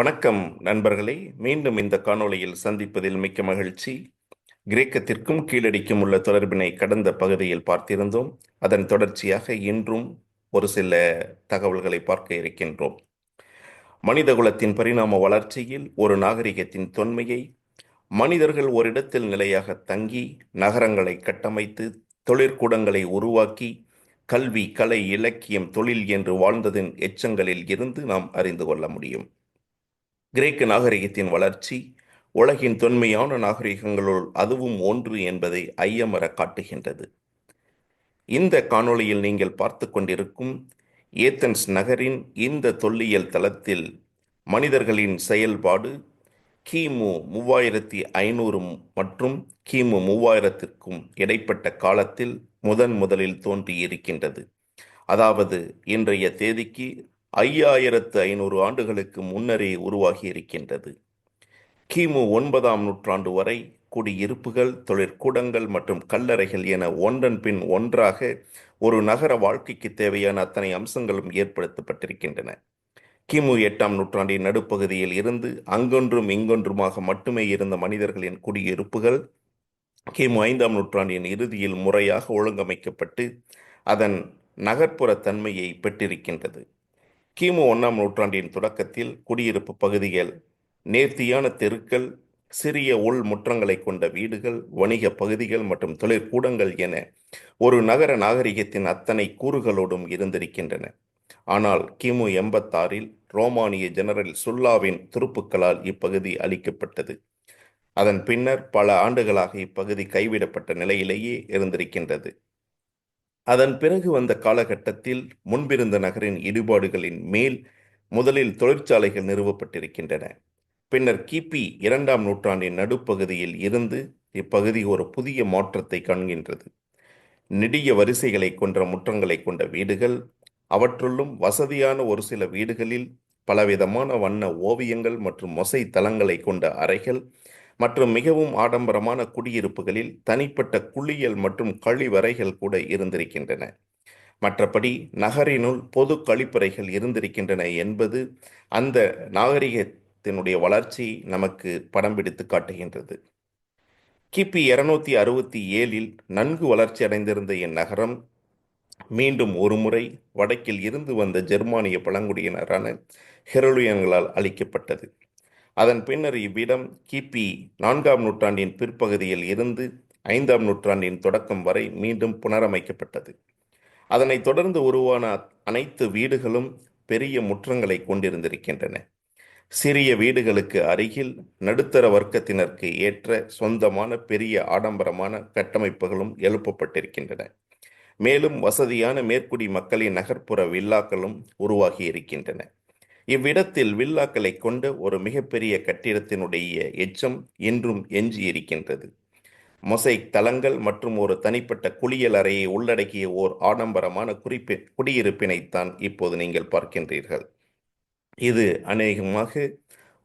வணக்கம் நண்பர்களே. மீண்டும் இந்த காணொளியில் சந்திப்பதில் மிக்க மகிழ்ச்சி. கிரேக்கத்திற்கும் கீழடிக்கும் உள்ள தொடர்பினை கடந்த பகுதியில் பார்த்திருந்தோம். அதன் தொடர்ச்சியாக இன்றும் ஒரு சில தகவல்களை பார்க்க இருக்கின்றோம். மனிதகுலத்தின் பரிணாம வளர்ச்சியில் ஒரு நாகரிகத்தின் தொன்மையை மனிதர்கள் ஓரிடத்தில் நிலையாக தங்கி நகரங்களை கட்டமைத்து தொழிற்கூடங்களை உருவாக்கி கல்வி கலை இலக்கியம் தொழில் என்று வாழ்ந்ததின் எச்சங்களில் இருந்து நாம் அறிந்து கொள்ள முடியும். கிரேக்க நாகரிகத்தின் வளர்ச்சி உலகின் தொன்மையான நாகரிகங்களுள் அதுவும் ஒன்று என்பதை ஐயமர காட்டுகின்றது. இந்த காணொளியில் நீங்கள் பார்த்து கொண்டிருக்கும் ஏத்தன்ஸ் நகரின் இந்த தொல்லியல் தளத்தில் மனிதர்களின் செயல்பாடு கிமு மூவாயிரத்தி ஐநூறு மற்றும் கிமு மூவாயிரத்திற்கும் இடைப்பட்ட காலத்தில் முதன் முதலில் தோன்றியிருக்கின்றது. அதாவது இன்றைய தேதிக்கு ஐயாயிரத்து ஐநூறு ஆண்டுகளுக்கு முன்னரே உருவாகி இருக்கின்றது கிமு ஒன்பதாம் நூற்றாண்டு வரை குடியிருப்புகள் தொழிற்கூடங்கள் மற்றும் கல்லறைகள் என ஒன்றன் பின் ஒன்றாக ஒரு நகர வாழ்க்கைக்கு தேவையான அத்தனை அம்சங்களும் ஏற்படுத்தப்பட்டிருக்கின்றன. கிமு எட்டாம் நூற்றாண்டின் நடுப்பகுதியில் இருந்து அங்கொன்றும் இங்கொன்றுமாக மட்டுமே இருந்த மனிதர்களின் குடியிருப்புகள் கிமு ஐந்தாம் நூற்றாண்டின் இறுதியில் முறையாக ஒழுங்கமைக்கப்பட்டு அதன் நகர்ப்புற தன்மையை பெற்றிருக்கின்றது. கிமு ஒன்றாம் நூற்றாண்டின் தொடக்கத்தில் குடியிருப்பு பகுதிகள் நேர்த்தியான தெருக்கள் சிறிய உள் முற்றங்களை கொண்ட வீடுகள் வணிக பகுதிகள் மற்றும் தொழிற்கூடங்கள் என ஒரு நகர நாகரிகத்தின் அத்தனை கூறுகளோடும் இருந்திருக்கின்றன. ஆனால் கிமு எண்பத்தாறில் ரோமானிய ஜெனரல் சுல்லாவின் துருப்புக்களால் இப்பகுதி அளிக்கப்பட்டது அதன் பின்னர் பல ஆண்டுகளாக இப்பகுதி கைவிடப்பட்ட நிலையிலேயே இருந்திருக்கின்றது. அதன் பிறகு வந்த காலகட்டத்தில் முன்பிருந்த நகரின் இடிபாடுகளின் மேல் முதலில் தொழிற்சாலைகள் நிறுவப்பட்டிருக்கின்றன. பின்னர் கிபி இரண்டாம் நூற்றாண்டின் நடுப்பகுதியில் இருந்து இப்பகுதி ஒரு புதிய மாற்றத்தை காண்கின்றது. நெடிய வரிசைகளை கொன்ற முற்றங்களை கொண்ட வீடுகள் அவற்றுள்ளும் வசதியான ஒரு சில வீடுகளில் பலவிதமான வண்ண ஓவியங்கள் மற்றும் மொசை தளங்களை கொண்ட அறைகள் மற்றும் மிகவும் ஆடம்பரமான குடியிருப்புகளில் தனிப்பட்ட குளியல் மற்றும் கழிவறைகள் கூட இருந்திருக்கின்றன. மற்றபடி நகரினுள் பொது கழிப்பறைகள் இருந்திருக்கின்றன என்பது அந்த நாகரிகத்தினுடைய வளர்ச்சி நமக்கு படம் பிடித்து காட்டுகின்றது. கிபி இருநூத்தி அறுபத்தி ஏழில் நன்கு வளர்ச்சி அடைந்திருந்த இந்நகரம் மீண்டும் ஒருமுறை வடக்கில் இருந்து வந்த ஜெர்மானிய பழங்குடியினரான ஹெரலுயன்களால் அளிக்கப்பட்டது அதன் பின்னர் இவ்விடம் கிபி நான்காம் நூற்றாண்டின் பிற்பகுதியில் இருந்து ஐந்தாம் நூற்றாண்டின் தொடக்கம் வரை மீண்டும் புனரமைக்கப்பட்டது. அதனைத் தொடர்ந்து உருவான அனைத்து வீடுகளும் பெரிய முற்றங்களை கொண்டிருந்திருக்கின்றன. சிறிய வீடுகளுக்கு அருகில் நடுத்தர வர்க்கத்தினருக்கு ஏற்ற சொந்தமான பெரிய ஆடம்பரமான கட்டமைப்புகளும் எழுப்பப்பட்டிருக்கின்றன. மேலும் வசதியான மேற்குடி மக்களின் நகர்ப்புற வில்லாக்களும் உருவாகி இருக்கின்றன இவ்விடத்தில் வில்லாக்களை கொண்ட ஒரு மிகப்பெரிய கட்டிடத்தினுடைய எச்சம் இன்றும் எஞ்சி இருக்கின்றது மொசைக் தளங்கள் மற்றும் ஒரு தனிப்பட்ட குளியல் அறையை உள்ளடக்கிய ஓர் ஆடம்பரமான குறிப்பி குடியிருப்பினைத்தான் இப்போது நீங்கள் பார்க்கின்றீர்கள். இது அநேகமாக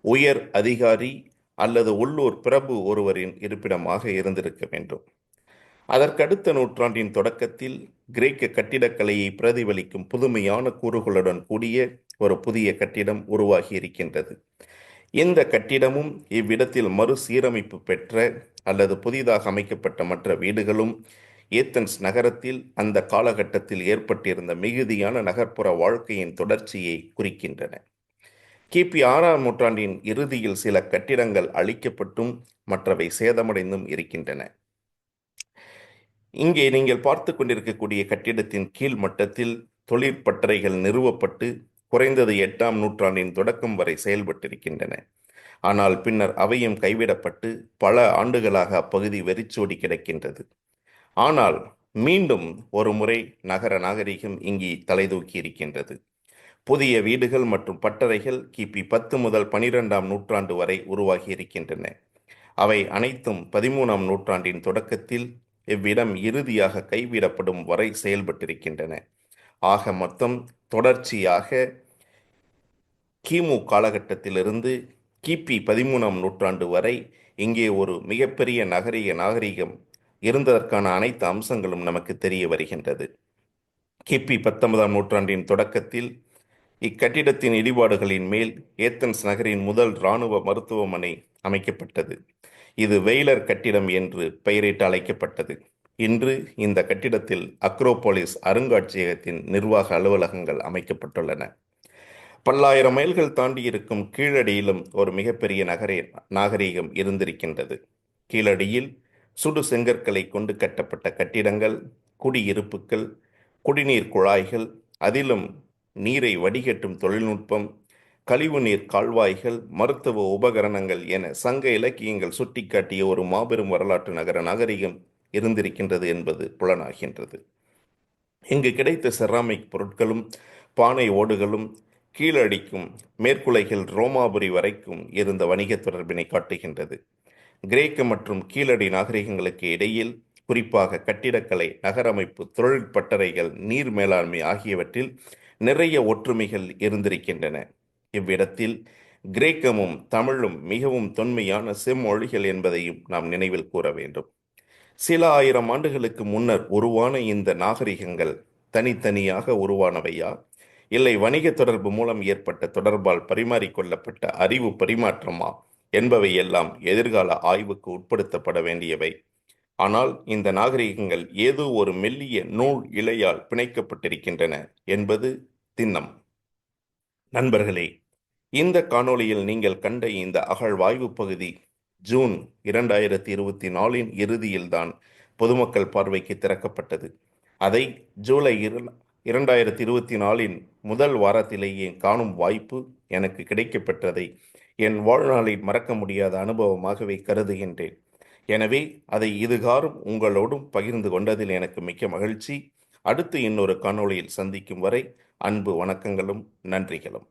உயர் அதிகாரி அல்லது உள்ளூர் பிரபு ஒருவரின் இருப்பிடமாக இருந்திருக்க வேண்டும். அதற்கடுத்த நூற்றாண்டின் தொடக்கத்தில் கிரேக்க கட்டிடக்கலையை பிரதிபலிக்கும் புதுமையான கூறுகளுடன் கூடிய ஒரு புதிய கட்டிடம் உருவாகி இருக்கின்றது. இந்த கட்டிடமும் இவ்விடத்தில் மறுசீரமைப்பு பெற்ற அல்லது புதிதாக அமைக்கப்பட்ட மற்ற வீடுகளும் ஏத்தன்ஸ் நகரத்தில் அந்த காலகட்டத்தில் ஏற்பட்டிருந்த மிகுதியான நகர்ப்புற வாழ்க்கையின் தொடர்ச்சியை குறிக்கின்றன. கிபி ஆறாம் நூற்றாண்டின் இறுதியில் சில கட்டிடங்கள் அழிக்கப்பட்டும் மற்றவை சேதமடைந்தும் இருக்கின்றன. இங்கே நீங்கள் பார்த்து கொண்டிருக்கக்கூடிய கட்டிடத்தின் கீழ் மட்டத்தில் தொழிற்பட்டறைகள் நிறுவப்பட்டு குறைந்தது எட்டாம் நூற்றாண்டின் தொடக்கம் வரை செயல்பட்டிருக்கின்றன. ஆனால் பின்னர் அவையும் கைவிடப்பட்டு பல ஆண்டுகளாக அப்பகுதி வெறிச்சோடி கிடக்கின்றது. ஆனால் மீண்டும் ஒரு முறை நகர நாகரிகம் இங்கே தலைதூக்கி இருக்கின்றது. புதிய வீடுகள் மற்றும் பட்டறைகள் கிபி பத்து முதல் பனிரெண்டாம் நூற்றாண்டு வரை உருவாகி இருக்கின்றன. அவை அனைத்தும் பதிமூணாம் நூற்றாண்டின் தொடக்கத்தில் இவ்விடம் இறுதியாக கைவிடப்படும் வரை செயல்பட்டிருக்கின்றன. ஆக மொத்தம் தொடர்ச்சியாக கிமு காலகட்டத்திலிருந்து கிபி பதிமூணாம் நூற்றாண்டு வரை இங்கே ஒரு மிகப்பெரிய நகரிய நாகரிகம் இருந்ததற்கான அனைத்து அம்சங்களும் நமக்கு தெரிய வருகின்றது. கிபி பத்தொன்பதாம் நூற்றாண்டின் தொடக்கத்தில் இக்கட்டிடத்தின் இடிபாடுகளின் மேல் ஏத்தன்ஸ் நகரின் முதல் இராணுவ மருத்துவமனை அமைக்கப்பட்டது. இது வெயிலர் கட்டிடம் என்று பெயரிட்டு அழைக்கப்பட்டது. இன்று இந்த கட்டிடத்தில் அக்ரோபோலிஸ் அருங்காட்சியகத்தின் நிர்வாக அலுவலகங்கள் அமைக்கப்பட்டுள்ளன. பல்லாயிரம் மைல்கள் தாண்டி இருக்கும் கீழடியிலும் ஒரு மிகப்பெரிய நகரே நாகரீகம் இருந்திருக்கின்றது. கீழடியில் சுடு செங்கற்களை கொண்டு கட்டப்பட்ட கட்டிடங்கள் குடியிருப்புகள் குடிநீர் குழாய்கள் அதிலும் நீரை வடிகட்டும் தொழில்நுட்பம் கழிவுநீர் கால்வாய்கள் மருத்துவ உபகரணங்கள் என சங்க இலக்கியங்கள் சுட்டிக்காட்டிய ஒரு மாபெரும் வரலாற்று நகர நாகரிகம் இருந்திருக்கின்றது என்பது புலனாகின்றது. இங்கு கிடைத்த செராமிக் பொருட்களும் பானை ஓடுகளும் கீழடிக்கும் மேற்குலைகள் ரோமாபுரி வரைக்கும் இருந்த வணிக தொடர்பினை காட்டுகின்றது. கிரேக்க மற்றும் கீழடி நாகரிகங்களுக்கு இடையில் குறிப்பாக கட்டிடக்கலை நகரமைப்பு தொழில் பட்டறைகள் நீர் மேலாண்மை ஆகியவற்றில் நிறைய ஒற்றுமைகள் இருந்திருக்கின்றன. இவ்விடத்தில் கிரேக்கமும் தமிழும் மிகவும் தொன்மையான செம்மொழிகள் என்பதையும் நாம் நினைவில் கூற வேண்டும். சில ஆயிரம் ஆண்டுகளுக்கு முன்னர் உருவான இந்த நாகரிகங்கள் தனித்தனியாக உருவானவையா? இல்லை வணிக தொடர்பு மூலம் ஏற்பட்ட தொடர்பால் பரிமாறிக்கொள்ளப்பட்ட அறிவு பரிமாற்றமா? என்பவை எல்லாம் எதிர்கால ஆய்வுக்கு உட்படுத்தப்பட வேண்டியவை. ஆனால் இந்த நாகரிகங்கள் ஏதோ ஒரு மெல்லிய நூல் இலையால் பிணைக்கப்பட்டிருக்கின்றன என்பது திண்ணம். நண்பர்களே இந்த காணொளியில் நீங்கள் கண்ட இந்த அகழ்வாய்வு பகுதி ஜூன் இரண்டாயிரத்தி இருபத்தி நாலின் இறுதியில்தான் பொதுமக்கள் பார்வைக்கு திறக்கப்பட்டது. அதை ஜூலை இரு இரண்டாயிரத்தி இருபத்தி நாலின் முதல் வாரத்திலேயே காணும் வாய்ப்பு எனக்கு கிடைக்கப்பட்டதை என் வாழ்நாளில் மறக்க முடியாத அனுபவமாகவே கருதுகின்றேன். எனவே அதை இதுகாரும் உங்களோடும் பகிர்ந்து கொண்டதில் எனக்கு மிக்க மகிழ்ச்சி. அடுத்து இன்னொரு காணொளியில் சந்திக்கும் வரை அன்பு வணக்கங்களும் நன்றிகளும்.